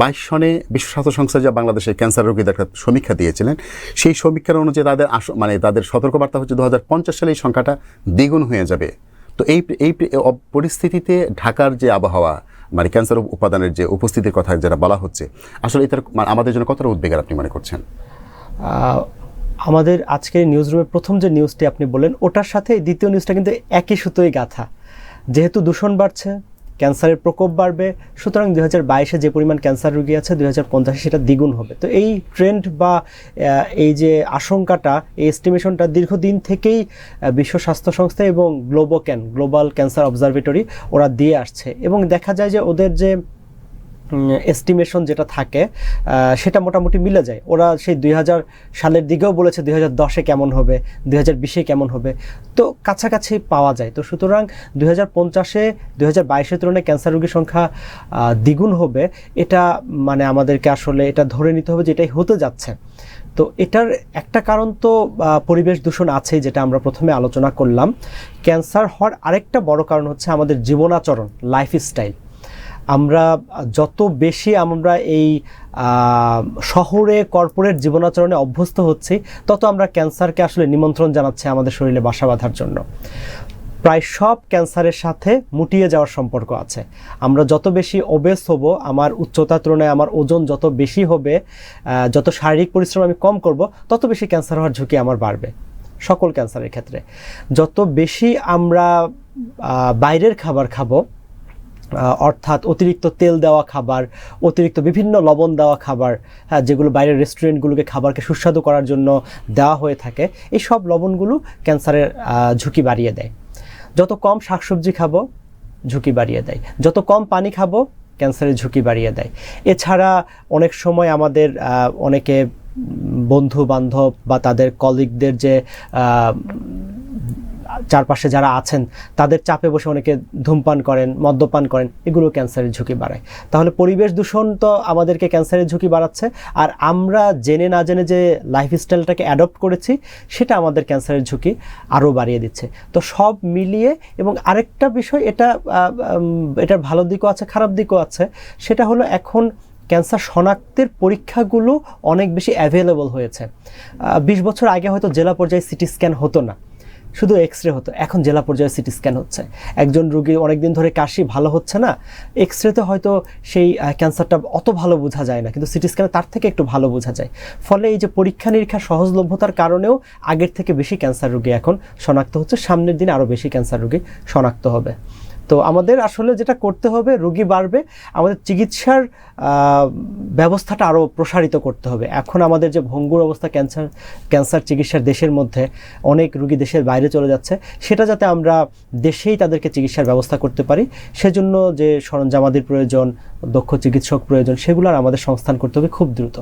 বাইশ সনে বিশ্ব স্বাস্থ্য সংস্থা যা বাংলাদেশে ক্যান্সার রোগীদের একটা সমীক্ষা দিয়েছিলেন, সেই সমীক্ষার অনুযায়ী তাদের মানে তাদের সতর্কবার্তা হচ্ছে দু হাজার পঞ্চাশ সালে এই সংখ্যাটা দ্বিগুণ হয়ে যাবে। তো এই এই পরিস্থিতিতে ঢাকার যে আবহাওয়া মানে ক্যান্সার উপাদানের যে উপস্থিতির কথা যেটা বলা হচ্ছে, আসলে এটার মানে আমাদের জন্য কতটা উদ্বেগের আপনি মনে করছেন? আমাদের আজকের নিউজ রুমের প্রথম যে নিউজটি আপনি বললেন, ওটার সাথে দ্বিতীয় নিউজটা কিন্তু একই সুতোই গাথা। যেহেতু দূষণ বাড়ছে ক্যান্সারের প্রকোপ বাড়বে। সুতরাং দুই হাজার বাইশে যে পরিমাণ ক্যান্সার রোগী আছে দুই হাজার পঞ্চাশে সেটা দ্বিগুণ হবে। তো এই ট্রেন্ড বা এই যে আশঙ্কাটা, এই এস্টিমেশনটা দীর্ঘদিন থেকেই বিশ্ব স্বাস্থ্য সংস্থা এবং Globo can global cancer observatory ওরা দিয়ে আসছে। এবং দেখা যায় যে ওদের যে এস্টিমেশন যেটা থাকে সেটা মোটামুটি মিলে যায়। ওরা সেই দুই হাজার সালের দিকেও বলেছে দুই হাজার দশে কেমন হবে, দুই হাজার বিশে কেমন হবে। তো কাছাকাছি পাওয়া যায়। তো সুতরাং দুই হাজার পঞ্চাশে, দুই হাজার বাইশের তুলনায় ক্যান্সার রোগীর সংখ্যা দ্বিগুণ হবে। এটা মানে আমাদেরকে আসলে এটা ধরে নিতে হবে যে এটাই হতে যাচ্ছে। তো এটার একটা কারণ তো পরিবেশ দূষণ আছে যেটা আমরা প্রথমে আলোচনা করলাম। ক্যান্সার হওয়ার আরেকটা বড় কারণ হচ্ছে আমাদের জীবনাচরণ লাইফস্টাইল আমরা যত বেশি আমরা এই শহরে কর্পোরেট জীবনাচরণে অভ্যস্ত হচ্ছি, তত আমরা ক্যান্সারকে আসলে নিমন্ত্রণ জানাচ্ছি আমাদের শরীরে বাসা বাঁধার জন্য। প্রায় সব ক্যান্সারের সাথে মুটিয়ে যাওয়ার সম্পর্ক আছে। আমরা যত বেশি ওবেস হব, আমার উচ্চতার তুলনায় আমার ওজন যত বেশি হবে যত শারীরিক পরিশ্রম আমি কম করব, তত বেশি ক্যান্সার হওয়ার ঝুঁকি আমার বাড়বে, সকল ক্যান্সারের ক্ষেত্রে। যত বেশি আমরা বাইরের খাবার খাব অর্থাৎ অতিরিক্ত তেল দেওয়া খাবার, অতিরিক্ত বিভিন্ন লবণ দেওয়া খাবার হ্যাঁ যেগুলো বাইরের রেস্টুরেন্টগুলোকে খাবারকে সুস্বাদু করার জন্য দেওয়া হয়ে থাকে, এই সব লবণগুলো ক্যান্সারের ঝুঁকি বাড়িয়ে দেয়। যত কম শাকসবজি খাব, ঝুঁকি বাড়িয়ে দেয়। যত কম পানি খাব, ক্যান্সারের ঝুঁকি বাড়িয়ে দেয়। এছাড়া অনেক সময় আমাদের অনেকে বন্ধু বান্ধব বা তাদের কলিগদের যে চারপাশে যারা আছেন, তাদের চাপে বসে অনেকে ধূমপান করেন, মদ্যপান করেন এগুলো ক্যান্সারের ঝুঁকি বাড়ায়। তাহলে পরিবেশ দূষণ তো আমাদেরকে ক্যান্সারের ঝুঁকি বাড়াচ্ছে, আর আমরা জেনে না জেনে যে লাইফস্টাইলটাকে অ্যাডপ্ট করেছি, সেটা আমাদের ক্যান্সারের ঝুঁকি আরও বাড়িয়ে দিচ্ছে। তো সব মিলিয়ে এবং আরেকটা বিষয়, এটা এটার ভালো দিকও আছে, খারাপ দিকও আছে, সেটা হলো এখন ক্যান্সার শনাক্তের পরীক্ষাগুলো অনেক বেশি অ্যাভেলেবল হয়েছে। বিশ বছর আগে হয়তো জেলা পর্যায়ে সিটি স্ক্যান হতো না। শুধু এক্স রে হতো। এখন জেলা পর্যায়ে সিটি স্ক্যান হচ্ছে। একজন রুগী অনেকদিন ধরে কাশি ভালো হচ্ছে না। এক্স রেতে হয়তো সেই ক্যান্সারটা অত ভালো বোঝা যায় না, কিন্তু সিটি স্ক্যানে তার থেকে একটু ভালো বোঝা যায়। ফলে এই যে পরীক্ষা নিরীক্ষা সহজলভ্যতার কারণেও আগের থেকে বেশি ক্যান্সার রোগী এখন শনাক্ত হচ্ছে। সামনের দিনে আরও বেশি ক্যান্সার রোগী শনাক্ত হবে। তো আমাদের আসলে যেটা করতে হবে, রোগী বাড়বে, আমাদের চিকিৎসার ব্যবস্থাটা আরও প্রসারিত করতে হবে। এখন আমাদের যে ভঙ্গুর অবস্থা, ক্যান্সার ক্যান্সার চিকিৎসার দেশের মধ্যে অনেক রুগী দেশের বাইরে চলে যাচ্ছে। সেটা যাতে আমরা দেশেই তাদেরকে চিকিৎসার ব্যবস্থা করতে পারি। সেজন্য যে সরঞ্জামাদির প্রয়োজন, দক্ষ চিকিৎসক প্রয়োজন সেগুলোর আমাদের সংস্থান করতে হবে খুব দ্রুত।